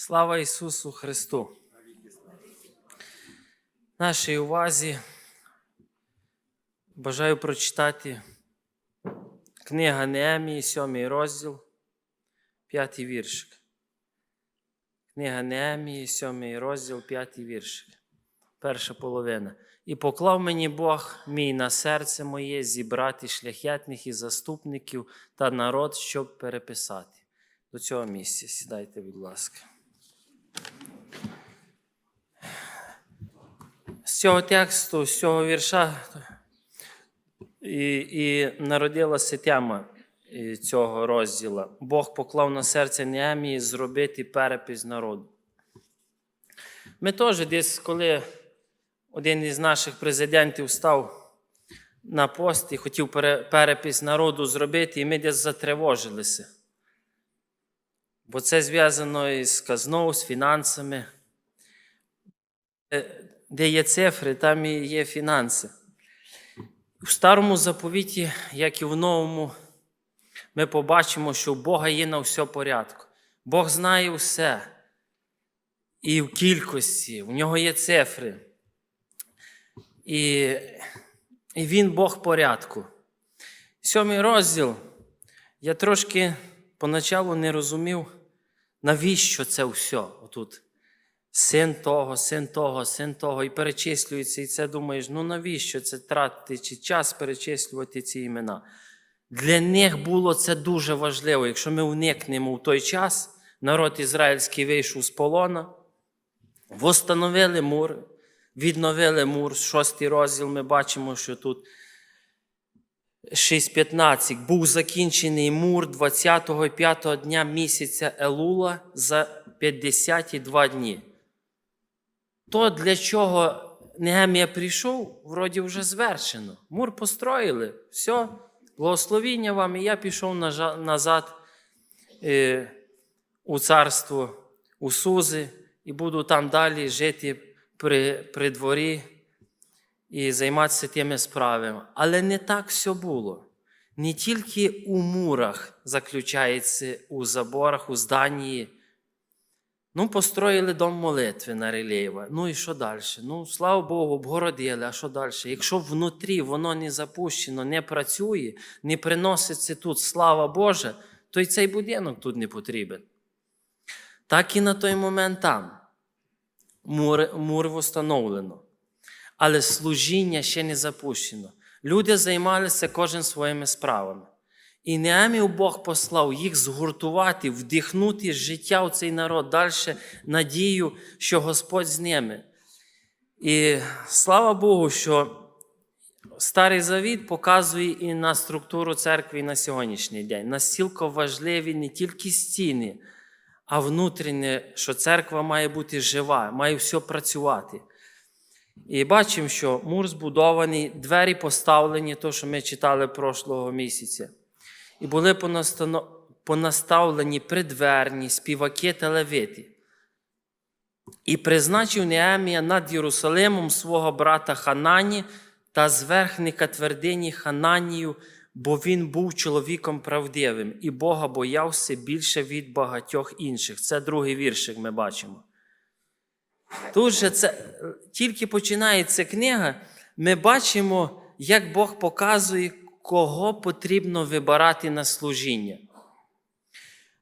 Слава Ісусу Христу! Нашій увазі бажаю прочитати книга Неемії, сьомий розділ, п'ятий віршик. Книга Неемії, сьомий розділ, п'ятий віршик. Перша половина. І поклав мені Бог мій на серце моє зібрати шляхетних і заступників та народ, щоб переписати. До цього місця сідайте, будь ласка. З цього тексту, з цього вірша і, і народилася тема е, цього розділу. Бог поклав на серце Неемії зробити перепис народу. Ми теж десь, коли один із наших президентів став на пост і хотів перепис народу зробити, і ми десь затривожилися. Бо це зв'язано із казною, з фінансами. Де є цифри, там і є фінанси. У старому заповіті, як і в новому, ми побачимо, що у Бога є на все порядку. Бог знає все. І в кількості, в нього є цифри. І, і він Бог порядку. Сьомий розділ. Я трошки поначалу не розумів, навіщо це все отут. Син того, син того, син того, і перечислюється, і це думаєш, ну навіщо це тратити чи час перечислювати ці імена? Для них було це дуже важливо. Якщо ми уникнемо в той час, народ ізраїльський вийшов з полона, восстановили мур, відновили мур, шостий розділ ми бачимо, що тут 6.15. Був закінчений мур 20-го і 5-го дня місяця Елула за 52 дні. То, для чого Негемія прийшов, вроді вже звершено. Мур построїли, все, благословіння вам, і я пішов назад е, у царство у Сузи і буду там далі жити при, при дворі і займатися тими справами. Але не так все було. Не тільки у мурах заключається у заборах, у зданні. Ну, построїли дом молитви на Релєєва. Ну і що далі? Ну, слава Богу, обгородили, а що далі? Якщо внутрі воно не запущено, не працює, не приноситься тут слава Божа, то й цей будинок тут не потрібен. Так і на той момент там. Мур, мур встановлено. Але служіння ще не запущено. Люди займалися кожен своїми справами. І Неамів Бог послав їх згуртувати, вдихнути життя в цей народ, далі надію, що Господь з ними. І слава Богу, що Старий Завіт показує і на структуру церкви на сьогоднішній день. Настільки важливі не тільки стіни, а внутрішнє, що церква має бути жива, має все працювати. І бачимо, що мур збудований, двері поставлені, то, що ми читали прошлого місяця. І були понаставлені придверні співаки та левити. І призначив Неемія над Єрусалимом свого брата Ханані та зверхника твердині Хананію, бо він був чоловіком правдивим, і Бога боявся більше від багатьох інших. Це другий віршик ми бачимо. Тут же це тільки починається книга, ми бачимо, як Бог показує, кого потрібно вибирати на служіння.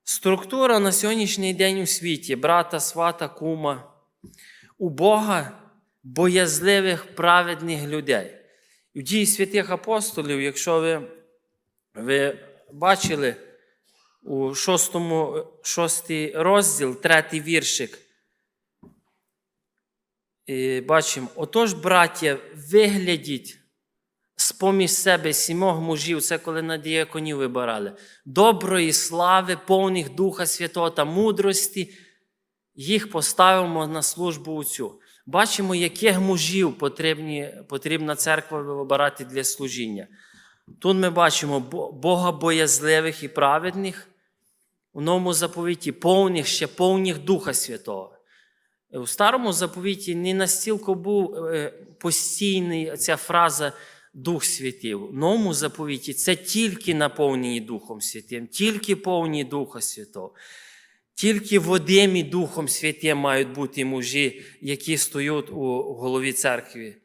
Структура на сьогоднішній день у світі брата, свата, кума. У Бога боязливих, праведних людей. В дії святих апостолів, якщо ви, ви бачили у шостому, шостий розділ, третій віршик, і бачимо, отож, браття, виглядіть з-поміж себе сімох мужів, це коли на діяконів вибирали, доброї слави, повних Духа Святого та мудрості, їх поставимо на службу у цю. Бачимо, яких мужів потрібні, потрібна церква вибирати для служіння. Тут ми бачимо Бо- богобоязливих і праведних, у новому заповіті повних, ще повних Духа Святого. У старому заповіті не настільки був е, постійний ця фраза Дух Святий. В новому заповіті це тільки наповнені Духом Святим, тільки повні Духа Святого. Тільки Вадим і Духом Святим мають бути мужі, які стоять у голові церкви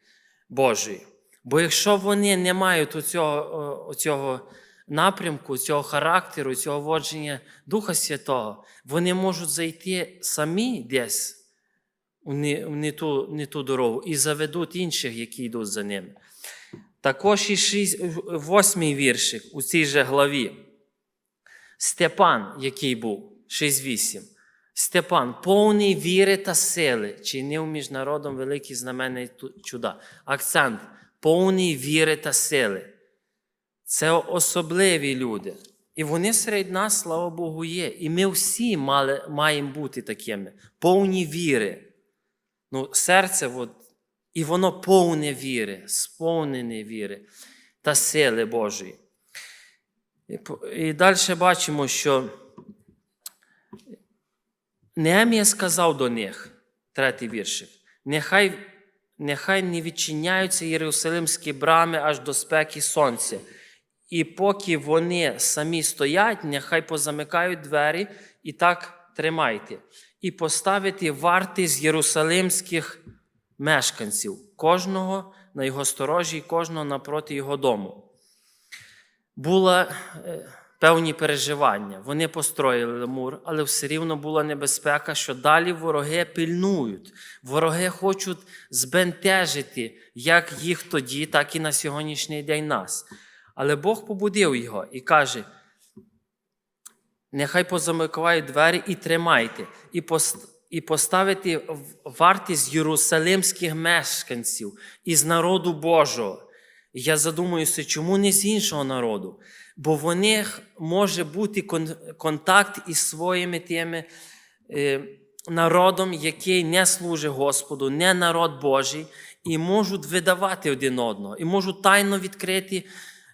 Божої. Бо якщо вони не мають оцього, оцього напрямку, цього характеру, цього водження Духа Святого, вони можуть зайти самі десь у не, в не, ту, не ту дорогу і заведуть інших, які йдуть за ними. Також і шість- восьмий віршик у цій же главі. Степан, який був, 6-8. Степан, повний віри та сили, чинив між народом великі знамена і чуда. Акцент повний віри та сили. Це особливі люди. І вони серед нас, слава Богу, є. І ми всі мали, маємо бути такими, повні віри. Ну, серце, от, і воно повне віри, сповнене віри та сили Божої. І, далі бачимо, що Неемія сказав до них, третій віршик, нехай, нехай не відчиняються Єрусалимські брами аж до спеки сонця. І поки вони самі стоять, нехай позамикають двері і так тримайте. І поставити варти з єрусалимських мешканців, кожного на його сторожі, і кожного напроти його дому були певні переживання. Вони построїли мур, але все рівно була небезпека, що далі вороги пильнують. Вороги хочуть збентежити як їх тоді, так і на сьогоднішній день нас. Але Бог побудив його і каже: нехай позамикають двері і тримайте, і пост- і поставити вартість єрусалимських мешканців із народу Божого. Я задумуюся, чому не з іншого народу? Бо в них може бути контакт із своїми тими е, народом, який не служить Господу, не народ Божий, і можуть видавати один одного, і можуть тайно відкрити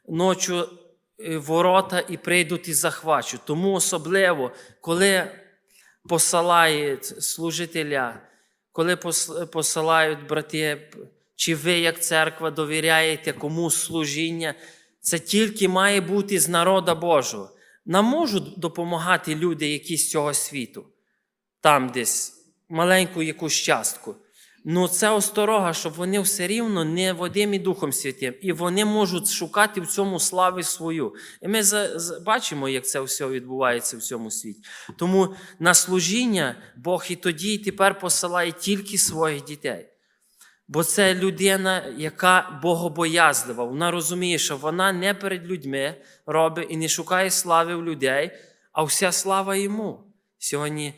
ночі е, ворота і прийдуть і захвачуть. Тому особливо, коли посилають служителя, коли посилають брати, чи ви, як церква, довіряєте комусь служіння, це тільки має бути з народа Божого. Нам можуть допомагати люди, які з цього світу, там десь маленьку якусь частку. Ну це осторога, щоб вони все рівно не Вадим і Духом Святим, і вони можуть шукати в цьому слави свою. І ми бачимо, як це все відбувається в цьому світі. Тому на служіння Бог і тоді, і тепер посилає тільки своїх дітей. Бо це людина, яка богобоязлива. Вона розуміє, що вона не перед людьми робить і не шукає слави в людей, а вся слава йому. Сьогодні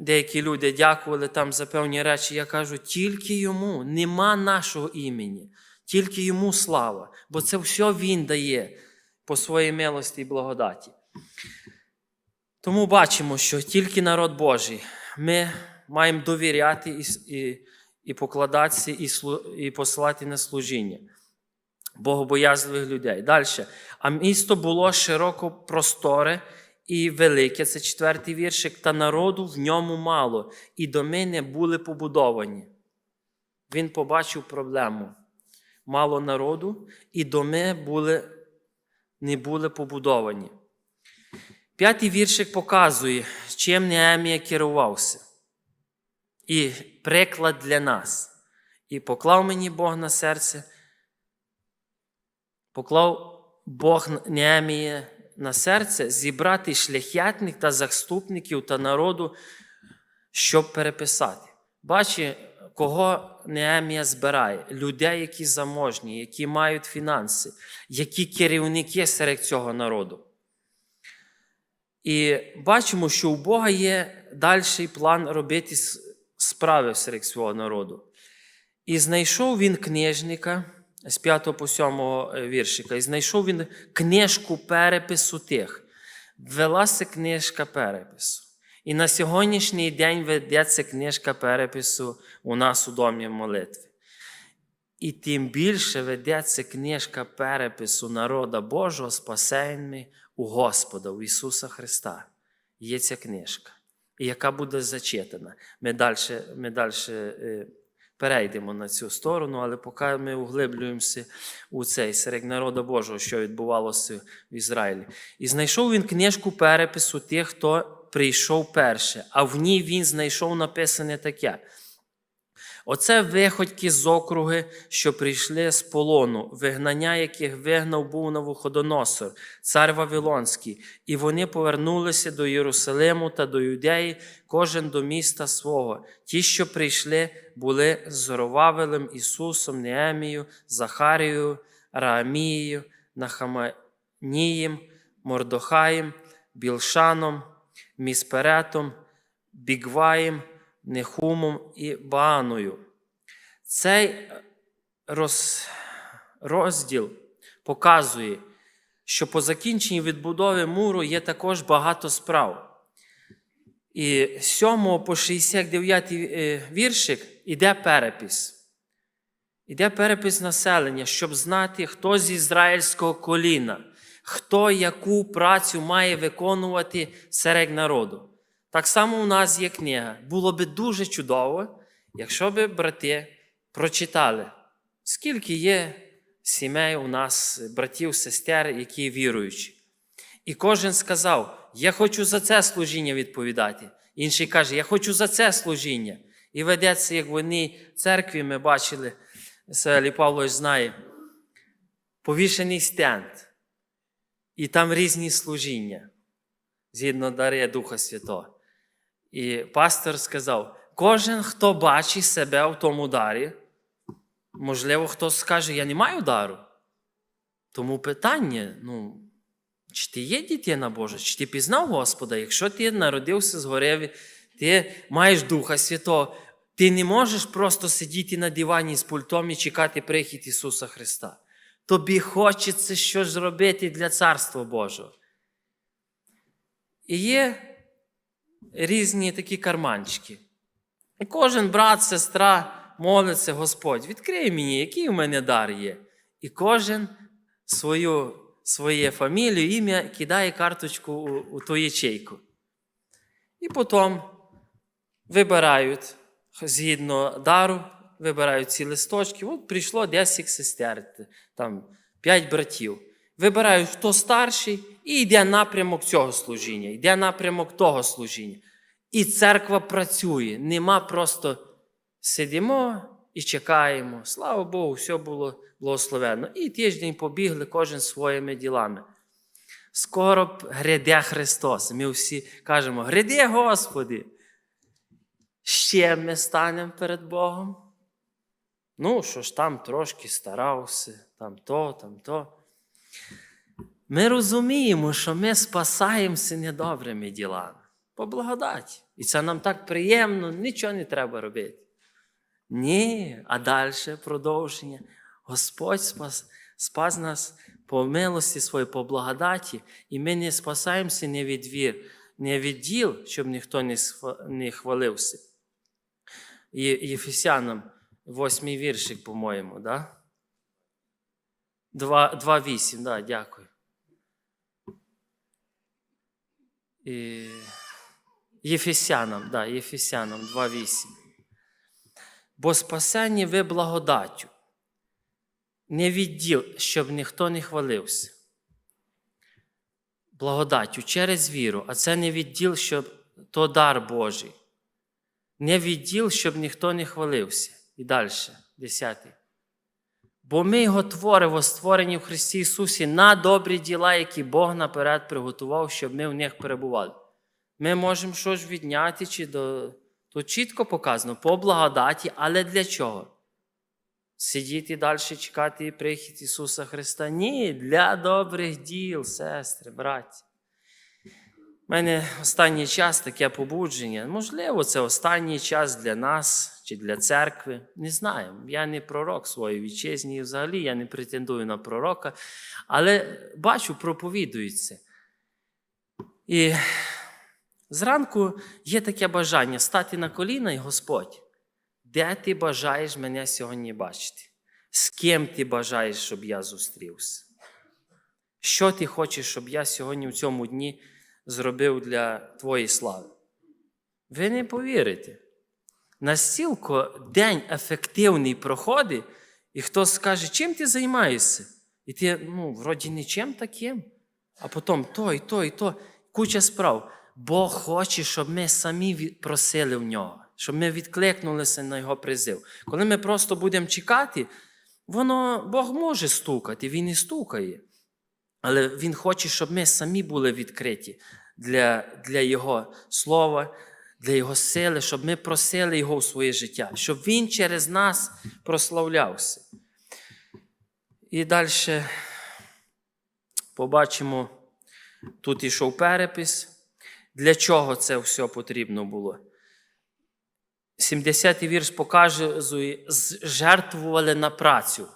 деякі люди дякували там за певні речі. Я кажу, тільки йому, нема нашого імені, тільки йому слава, бо це все він дає по своїй милості і благодаті. Тому бачимо, що тільки народ Божий ми маємо довіряти і, і, і покладатися, і, і посилати на служіння богобоязливих людей. Далі. А місто було широко просторе і велике, це четвертий віршик, та народу в ньому мало, і доми не були побудовані. Він побачив проблему. Мало народу, і доми були, не були побудовані. П'ятий віршик показує, чим Неемія керувався. І приклад для нас. І поклав мені Бог на серце, поклав Бог Неемія на серце зібрати шляхетних та заступників та народу, щоб переписати. Бачи, кого Неемія збирає? Людей, які заможні, які мають фінанси, які керівники серед цього народу. І бачимо, що у Бога є дальший план робити справи серед свого народу. І знайшов він книжника з 5 по 7 віршика, і знайшов він книжку перепису тих. Велася книжка перепису. І на сьогоднішній день ведеться книжка перепису у нас у домі молитви. І тим більше ведеться книжка перепису народа Божого спасеними у Господа, у Ісуса Христа. Є ця книжка, яка буде зачитана. Ми далі, ми далі е, перейдемо на цю сторону, але поки ми углиблюємося у цей серед народа Божого, що відбувалося в Ізраїлі. І знайшов він книжку перепису тих, хто прийшов перше, а в ній він знайшов написане таке. Оце виходьки з округи, що прийшли з полону, вигнання яких вигнав був Навуходоносор, цар Вавилонський, і вони повернулися до Єрусалиму та до Юдеї, кожен до міста свого. Ті, що прийшли, були з Зоровавелем, Ісусом, Неемією, Захарією, Раамією, Нахаманієм, Мордохаєм, Білшаном, Місперетом, Бігваєм, Нехумом і Бааною. Цей роз, розділ показує, що по закінченні відбудови муру є також багато справ. І з 7 по 69 е, віршик іде перепис. Іде перепис населення, щоб знати, хто з ізраїльського коліна, хто яку працю має виконувати серед народу. Так само у нас є книга. Було би дуже чудово, якщо би брати прочитали, скільки є сімей у нас, братів, сестер, які віруючі. І кожен сказав: Я хочу за це служіння відповідати. Інший каже, я хочу за це служіння. І ведеться, як в одній церкві ми бачили, Селі Павлович знає, повішений стенд. І там різні служіння, згідно дари Духа Святого. І пастор сказав: кожен, хто бачить себе в тому дарі, можливо, хтось скаже, я не маю дару. Тому питання, ну, чи ти є дитина Божа, чи ти пізнав Господа? Якщо ти народився згори, ти маєш Духа Святого, ти не можеш просто сидіти на дивані з пультом і чекати прихід Ісуса Христа. Тобі хочеться щось зробити для Царства Божого. І є різні такі карманчики. І кожен брат, сестра молиться, Господь, відкрий мені, який у мене дар є. І кожен свою, своє фамілію, ім'я кидає карточку у, у ту ячейку. І потім вибирають згідно дару, вибирають ці листочки. От прийшло 10 сестер, там 5 братів. Вибирають, хто старший, і йде напрямок цього служіння, йде напрямок того служіння. І церква працює. Нема просто сидимо і чекаємо. Слава Богу, все було благословенно. І тиждень побігли кожен своїми ділами. Скоро гряде Христос. Ми всі кажемо: гряде Господи. Ще ми станемо перед Богом. Ну, що ж там трошки старався, там то, там то. Ми розуміємо, що ми спасаємося недобрими ділами. По благодаті. І це нам так приємно, нічого не треба робити. Ні, а далі продовження. Господь спас, спас нас по милості своїй, по благодаті, і ми не спасаємося не від вір, не від діл, щоб ніхто не, хвалився. І Єфесянам, восьмий віршик, по-моєму, да? 2.8, да, дякую. І... Єфесянам, да, Єфесянам 2.8. Бо спасені ви благодаттю, не відділ, щоб ніхто не хвалився. Благодаттю через віру, а це не відділ, щоб то дар Божий. Не відділ, щоб ніхто не хвалився. І далі, десятий. Бо ми його творимо, створені в Христі Ісусі на добрі діла, які Бог наперед приготував, щоб ми в них перебували. Ми можемо щось відняти, чи до... тут чітко показано, по благодаті, але для чого? Сидіти далі, чекати прихід Ісуса Христа? Ні, для добрих діл, сестри, браті. У мене останній час таке побудження. Можливо, це останній час для нас чи для церкви. Не знаю. Я не пророк своєї вітчизні, взагалі я не претендую на пророка, але бачу, проповідують це. І зранку є таке бажання стати на коліна і Господь, де ти бажаєш мене сьогодні бачити? З ким ти бажаєш, щоб я зустрівся? Що ти хочеш, щоб я сьогодні в цьому дні зробив для твоєї слави? Ви не повірите. Настільки день ефективний проходить, і хтось скаже, чим ти займаєшся? І ти, ну, вроді нічим таким. А потім то, і то, і то, куча справ. Бог хоче, щоб ми самі просили в нього, щоб ми відкликнулися на Його призив. Коли ми просто будемо чекати, воно Бог може стукати, Він і стукає. Але Він хоче, щоб ми самі були відкриті для, для Його слова, для Його сили, щоб ми просили Його в своє життя, щоб Він через нас прославлявся. І далі побачимо, тут ішов перепис. Для чого це все потрібно було? 70-й вірш показує, жертвували на працю.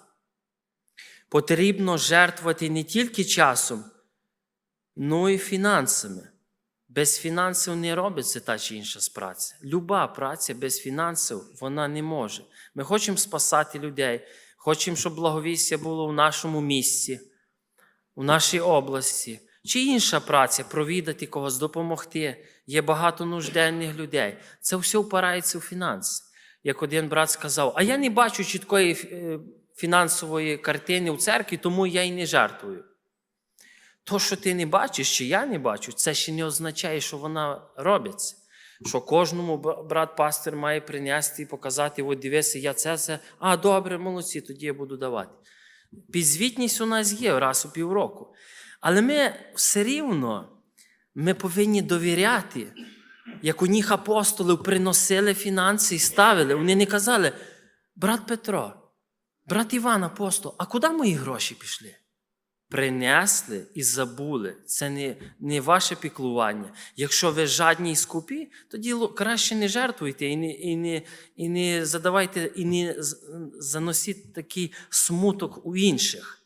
Потрібно жертвувати не тільки часом, але й фінансами. Без фінансів не робиться та чи інша праця. Люба праця без фінансів вона не може. Ми хочемо спасати людей, хочемо, щоб благовістя було в нашому місці, у нашій області. Чи інша праця провідати когось, допомогти. Є багато нужденних людей. Це все впирається у фінанси. Як один брат сказав, а я не бачу чіткої е, фінансової картини у церкві, тому я й не жертвую. То, що ти не бачиш, чи я не бачу, це ще не означає, що вона робиться. Що кожному брат-пастир має принести і показати, от дивися, я це, це. А, добре, молодці, тоді я буду давати. Підзвітність у нас є раз у півроку. Але ми все рівно ми повинні довіряти, як у них апостолів приносили фінанси і ставили. Вони не казали, брат Петро, брат Іван апостол, а куди мої гроші пішли? Принесли і забули. Це не не ваше піклування. Якщо ви жадні і скупі, тоді краще не жертвуйте і не і не, і не задавайте, і не заносіть такий смуток у інших.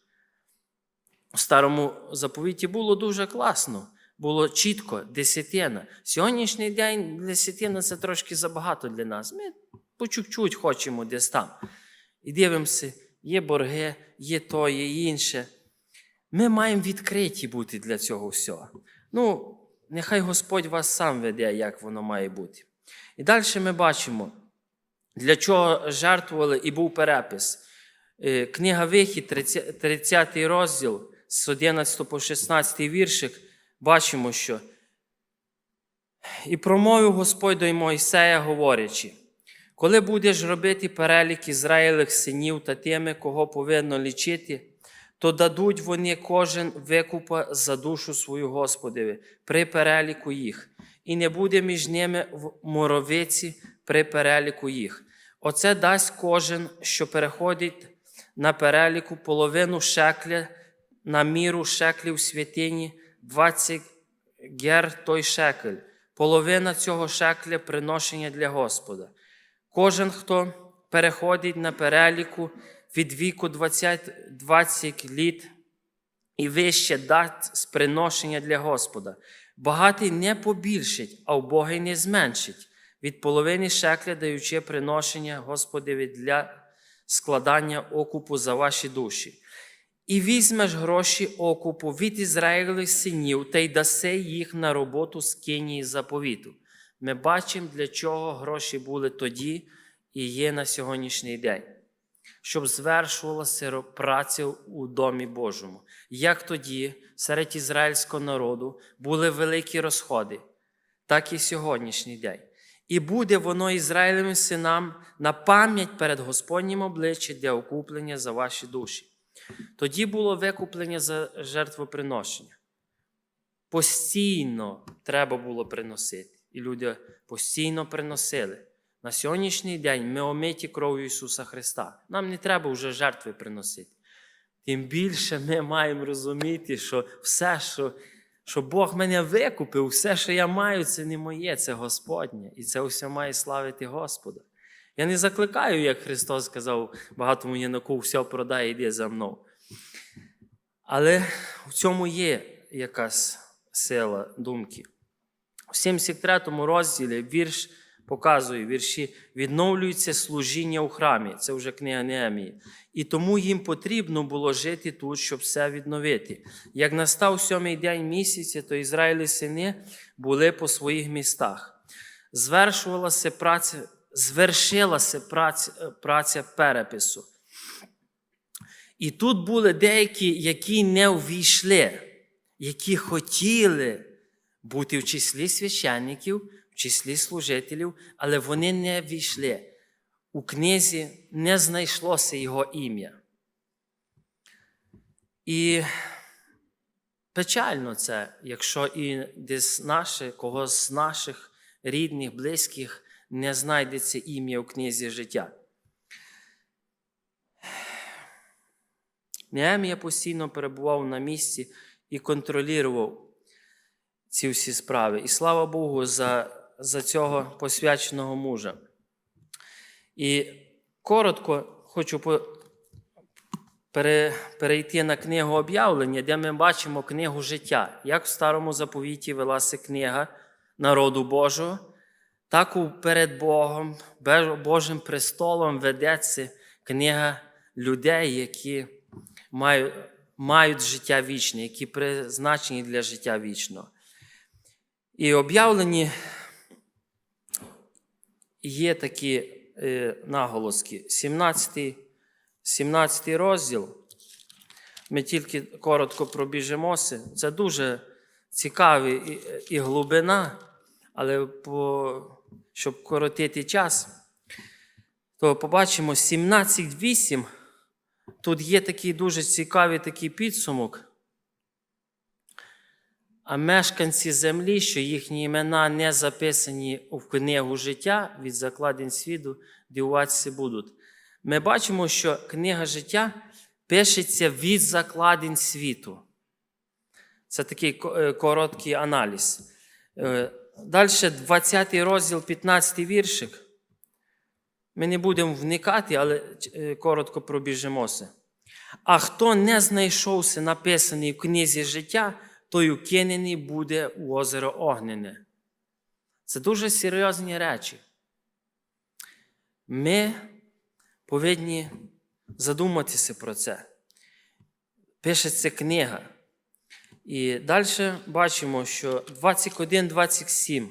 У старому заповіті було дуже класно, було чітко, десятина. Сьогоднішній день десятина це трошки забагато для нас. Ми по чуть-чуть хочемо десь там. І дивимося, є борги, є то, є інше. Ми маємо відкриті бути для цього всього. Ну, нехай Господь вас сам веде, як воно має бути. І далі ми бачимо, для чого жертвували і був перепис. Книга Вихід, 30 розділ з 11 по 16 віршик, бачимо, що і промовив Господь до Мойсея, говорячи, коли будеш робити перелік Ізраїлих синів та тими, кого повинно лічити, то дадуть вони кожен викупа за душу свою Господеві при переліку їх, і не буде між ними в моровиці при переліку їх. Оце дасть кожен, що переходить на переліку половину шекля на міру шеклів святині 20 гер той шекель, половина цього шекля приношення для Господа. Кожен, хто переходить на переліку від віку 20 20 літ і вище дасть з приношення для Господа. Багатий не побільшить, а убогий не зменшить, від половини шекля даючи приношення Господеві для складання окупу за ваші душі. І візьмеш гроші окупу від Ізраїлевих синів та й даси їх на роботу з кинії заповіту. Ми бачимо, для чого гроші були тоді і є на сьогоднішній день, щоб звершувалася праця у домі Божому. Як тоді, серед ізраїльського народу, були великі розходи, так і сьогоднішній день. І буде воно Ізраїлевим синам на пам'ять перед Господнім обличчям для окуплення за ваші душі. Тоді було викуплення за жертвоприношення. Постійно треба було приносити. І люди постійно приносили. На сьогоднішній день ми омиті кров'ю Ісуса Христа. Нам не треба вже жертви приносити. Тим більше ми маємо розуміти, що все, що що Бог мене викупив, все, що я маю, це не моє, це Господнє. І це все має славити Господа. Я не закликаю, як Христос сказав, багатому єноку, все продай, іди за мною. Але в цьому є якась сила думки. У 73 розділі вірш показує вірші, відновлюється служіння у храмі. Це вже книга Неемії. І тому їм потрібно було жити тут, щоб все відновити. Як настав сьомий день місяця, то Ізраїлі сини були по своїх містах. Звершувалася праця, звершилася праця, праця перепису. І тут були деякі, які не увійшли, які хотіли бути в числі священників, в числі служителів, але вони не війшли. У книзі не знайшлося його ім'я. І печально це, якщо і десь наше, когось з наших рідних, близьких не знайдеться ім'я у книзі життя. Неемія постійно перебував на місці і контролював ці всі справи. І слава Богу за, за цього посвяченого мужа. І коротко хочу по, пере, перейти на книгу об'явлення, де ми бачимо книгу життя. Як в старому заповіті велася книга народу Божого, так і перед Богом, Божим престолом ведеться книга людей, які мають, мають життя вічне, які призначені для життя вічного. І об'явлені є такі е, наголоски. 17, 17 розділ. Ми тільки коротко пробіжимося. Це дуже цікавий і, і глибина, але по, щоб коротити час, то побачимо 17.8. Тут є такий дуже цікавий такий підсумок. А мешканці землі, що їхні імена не записані в книгу життя від закладень світу, дивуватися будуть. Ми бачимо, що книга життя пишеться від закладень світу. Це такий е, короткий аналіз. Далі, 20 розділ, 15 віршик. Ми не будемо вникати, але е, коротко пробіжимося. А хто не знайшовся написаний в книзі життя, той укинений буде у озеро Огнене. Це дуже серйозні речі. Ми повинні задуматися про це. Пишеться книга. І далі бачимо, що 21-27.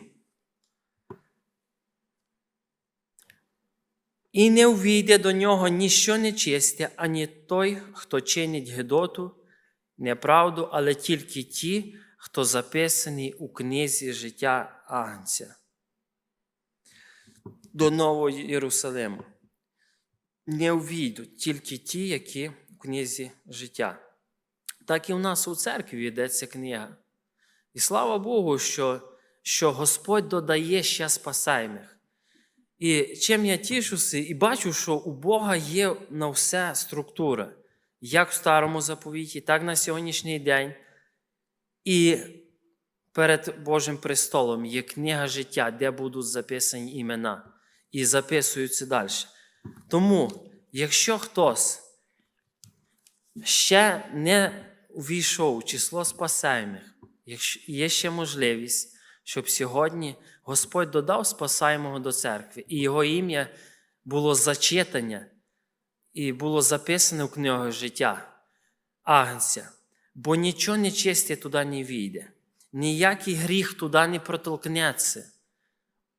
І не увійде до нього ніщо нечисте, ані той, хто чинить гидоту, неправду, але тільки ті, хто записаний у книзі життя Агнця. До Нового Єрусалиму. Не увійдуть тільки ті, які в книзі життя. Так і в нас у церкві йдеться книга. І слава Богу, що, що Господь додає ще спасаємих. І чим я тішуся і бачу, що у Бога є на все структура, як в старому заповіті, так на сьогоднішній день. І перед Божим престолом є книга життя, де будуть записані імена, і записуються далі. Тому, якщо хтось ще не увійшов у число спасаємих, є ще можливість, щоб сьогодні Господь додав спасаємого до церкви, і його ім'я було зачитання і було записане в книгу життя Агнця. Бо нічого нечисте туди не війде, ніякий гріх туди не протолкнеться.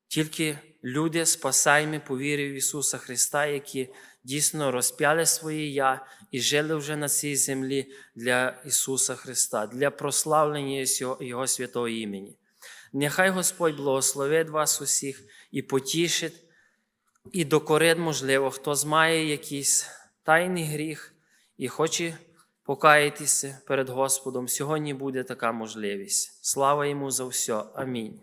Тільки люди, спасаємі по вірі в Ісуса Христа, які дійсно розп'яли своє Я і жили вже на цій землі для Ісуса Христа, для прославлення Його святого імені. Нехай Господь благословить вас усіх і потішить, і докорить, можливо, хто має якийсь тайний гріх і хоче покаятися перед Господом. Сьогодні буде така можливість. Слава йому за все. Амінь.